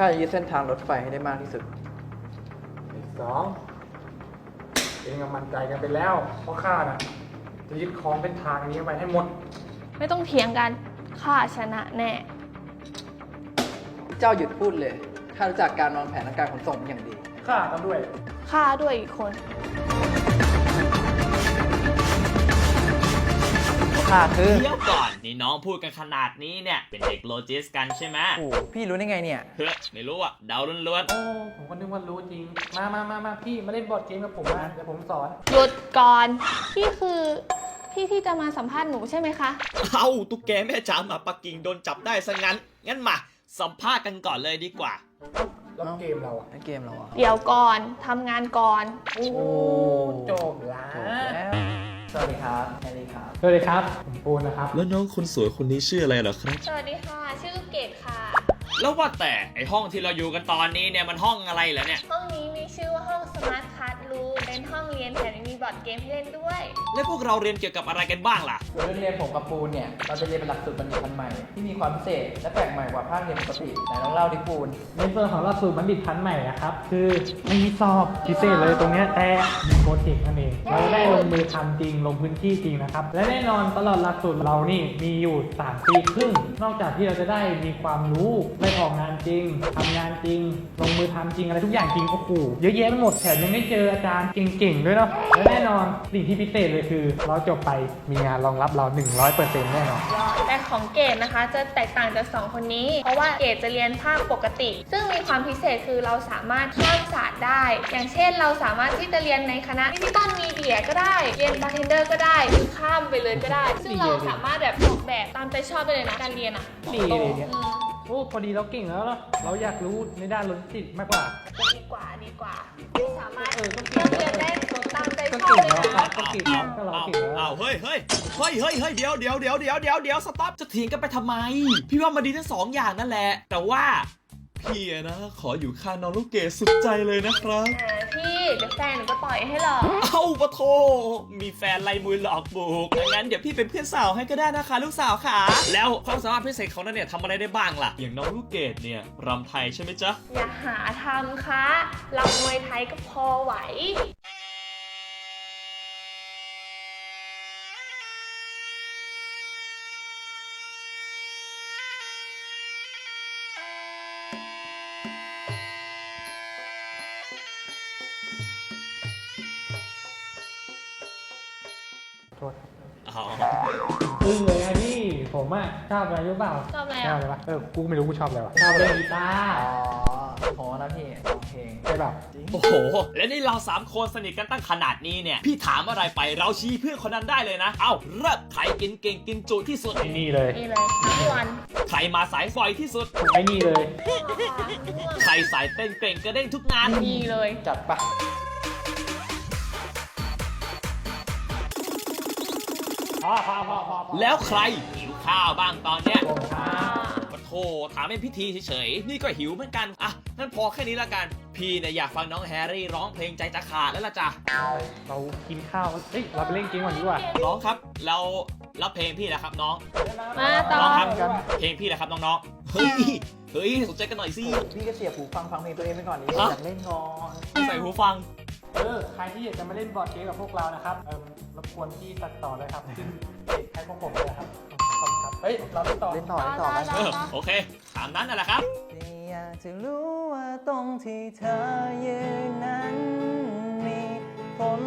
ข้าจะยึดเส้นทางรถไฟให้ได้มากที่สุด อีกสองเองกับมันใจกันไปแล้วเพราะข้าน่ะ จะยึดครองเส้นทางนี้ไว้ให้หมด ไม่ต้องเถียงกันข้าชนะแน่ เจ้าหยุดพูดเลยข้ารู้จักการวางแผนและการขนส่งเป็นอย่างดี ข้ากันด้วย ข้าด้วยอีกคน ข้าคือเดี๋ยวก่อนนี่น้องพูดกันขนาดนี้เนี่ยเป็นเด็กโลจิสกันใช่ไหมโอ้โหพี่รู้ได้ไงเนี่ย เฮ้ยไม่รู้อะเดาล้วนโอ้ผมก็นึกว่ารู้จริง มามามามาพี่มาเล่นบอร์ดเกมกับผมมาเดี๋ยวผมสอน หยุดก่อนพี่คือพี่ที่จะมาสัมภาษณ์หนูใช่ไหมคะ ๆ เอ้าตุ๊กแกแม่จ๋าหมาปักกิ่งโดนจับได้ซะงั้น งั้นมาสัมภาษณ์กันก่อนเลยดีกว่า แล้วเกมเราอะ ไอเกมเราอะเดี๋ยวก่อนทำงานก่อน โอ้จบละจบแล้วส วัสดีครับแฮร์รี่ครับสวัสดีครับผมปูนนะครับ แล้วน้องคนสวยคนนี้ชื่ออะไรเหรอครับ สวัสดีค่ะ ชื่อเกดค่ะ แล้วว่าแต่ไอห้องที่เราอยู่กันตอนนี้เนี่ยมันห้องอะไรเหรอเนี่ย ห้องนี้มีชื่อว่าห้องสมาร์ท เกมให้เล่นด้วย แล้วพวกเราเรียนเกี่ยวกับอะไรกันบ้างล่ะส่วนเรื่องเรียนผมกับปูนเนี่ย เราจะเรียนเป็นหลักสูตรบัณฑิตพันธุ์ใหม่ ที่มีความพิเศษและแปลกใหม่กว่าภาคเรียนปกติไหนลองเล่าดิปูน ในส่วนของหลักสูตรบัณฑิตพันธุ์ใหม่นะครับ คือไม่มีสอบพิเศษเลยตรงเนี้ยแต่มีโปรเจกต์นั่นเองเราได้ลงมือทำจริงลงพื้นที่จริงนะครับ และแน่นอนตลอดหลักสูตรเรานี่มีอยู่3ปีครึ่งนอกจากที่เราจะได้มีความรู้ได้ออกงานจริงทำงานจริง ลงมือทำจริงอะไรทุกอย่างจริงโอ้โหเยอะแยะไปหมดแถมยังได้เจออาจารย์เก่งๆด้วยเนาะและแน่นอนสิ่งที่พิเศษเลยคือ เราจบไปมีงานรองรับเรา 100%แน่นอนแต่ของเกดนะคะจะแตกต่างจากสองคนนี้ เพราะว่าเกดจะเรียนภาคปกติ ซึ่งมีความพิเศษคือเราสามารถข้ามศาสตร์ได้ อย่างเช่นเราสามารถที่จะเรียนในคณะดิจิตอลมีเดียก็ได้ เรียนบาร์เทนเดอร์ก็ได้หรือข้ามไปเลยก็ได้ ซึ่งเราสามารถแบบออกแบบตามใจชอบได้เลยนะการเรียนอะดีเลยเนี่ยอืมโอ้พอดีเราเก่งแล้วเนอะเราอยากรู้ในด้านโลจิสติกส์มากกว่าดีกว่าดีกว่าสามารถเออก็ เลยแล้วนะก็เก่งแล้วก็เราอ้าวเก่งแล้วอ้าวเฮ้ยเฮ้ยเฮ้ยเฮ้ยเฮ้ยเดี๋ยวเดี๋ยวเดี๋ยวเดี๋ยวเดี๋ยวเดี๋ยวสต็อปจะเถียงกันไปทำไม พี่ว่ามันดีทั้งสองอย่างนั่นแหละ แต่ว่าพี่อะนะ ขออยู่ข้างน้องลูกเกดสุดใจเลยนะครับแหมพี่เดี๋ยวแฟนหนูก็ต่อยให้หรอกเอ้าปะโท มีแฟนไล่มุยหลอกบุกงั้นเดี๋ยวพี่เป็นเพื่อนสาวให้ก็ได้นะคะ ลูกสาวค่ะ แล้วความสามารถพิเศษของนั่นเนี่ยทำอะไรได้บ้างล่ะ อย่างน้องลูกเกดเนี่ยรำไทยใช่ไหมจ๊ะ อย่าหาทำคะเรามวยไทยก็พอไหว โทษครับอ๋ออึ้งเลยนะพี่ผมอะชอบอะไรรู้เปล่าชอบอะไรชอบอะอะไรวะเออกูไม่รู้กูชอบอะไรวะชอบเล่นกีตาร์อ๋อโหนะพี่ร้องเพลงใช่เปล่าจริงโอ้โห และนี่เราสามคนสนิทกันตั้งขนาดนี้เนี่ย พี่ถามอะไรไปเราชี้เพื่อนคนนั้นได้เลยนะ เอ้าเริ่มใครกินเก่งกินจุที่สุด ไอ้นี่เลยนี่เลยทั้งวันใครมาสายฝอยที่สุด ไอ้นี่เลย ใครสายเต้นเก่งกระเด้งทุกงานนี่เลยจัดปะ พ่อพ่อพ่อพ่อแล้วใครหิวข้าวบ้างตอนเนี้ยผมครับปะโทถามเป็นพิธีเฉยๆ นี่ก็หิวเหมือนกัน อะนั่นพอแค่นี้ละกัน พี่เนี่ยอยากฟังน้องแฮร์รี่ร้องเพลงใจจะขาดแล้วล่ะจ้ะเรากินข้าวเฮ้ยเราไปเล่นเกมก่อนดีกว่าน้องครับ เรารับเพลงพี่นะครับน้อง มาต่อน้องครับเพลงพี่นะครับน้องๆ เฮ้ย เฮ้ยสนใจกันหน่อยสิ พี่ก็เสียบหูฟังฟังเพลงตัวเองไปก่อนนี้ฮะอยากเล่นก่อนใส่หูฟัง เออ ใครที่อยากจะมาเล่นบอร์ดเกมกับพวกเรานะครับเออ รบกวนพี่ตัดต่อเลยครับขึ้นให้พวกผมเลยครับขอครับ เฮ้ย เราติดต่อ เล่นต่อเล่นต่อไปโอเคถามนั้นน่ะแหละครับอยากจะรู้ว่าตรงที่เธอยืนนั้นมีผล